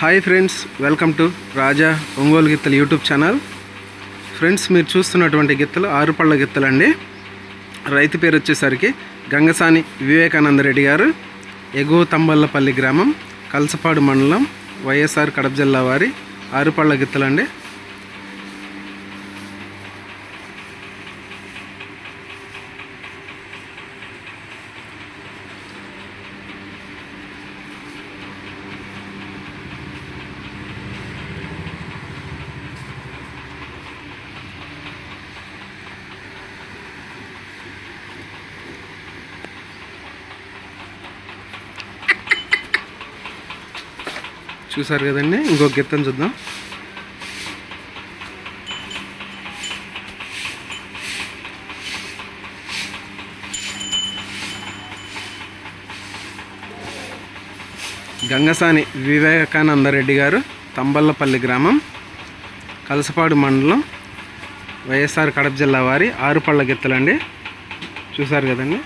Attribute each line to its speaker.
Speaker 1: Hi friends welcome to Raja Ongole గిత్తలు YouTube channel friends మీరు చూస్తున్నటువంటి గిత్తలు ఆరుపళ్ళ గిత్తలండి. రైతు పేరు వచ్చేసరికి గంగసాని వివేకానంద రెడ్డి గారు ఎగువ తంబల్లపల్లి గ్రామం కలసపాడు మండలం వైఎస్ఆర్ కడప జిల్లా వారి ఆరుపల్ల గిత్తలు అండి చూసారు కదండి? ఇంకొక గిత్తని చూద్దాం. గంగసాని వివేకానంద రెడ్డి గారు తంబల్లపల్లి గ్రామం కలసపాడు మండలం వైఎస్ఆర్ కడప జిల్లా వారి ఆరుపళ్ళ గిత్తలండి. చూసారు కదండి?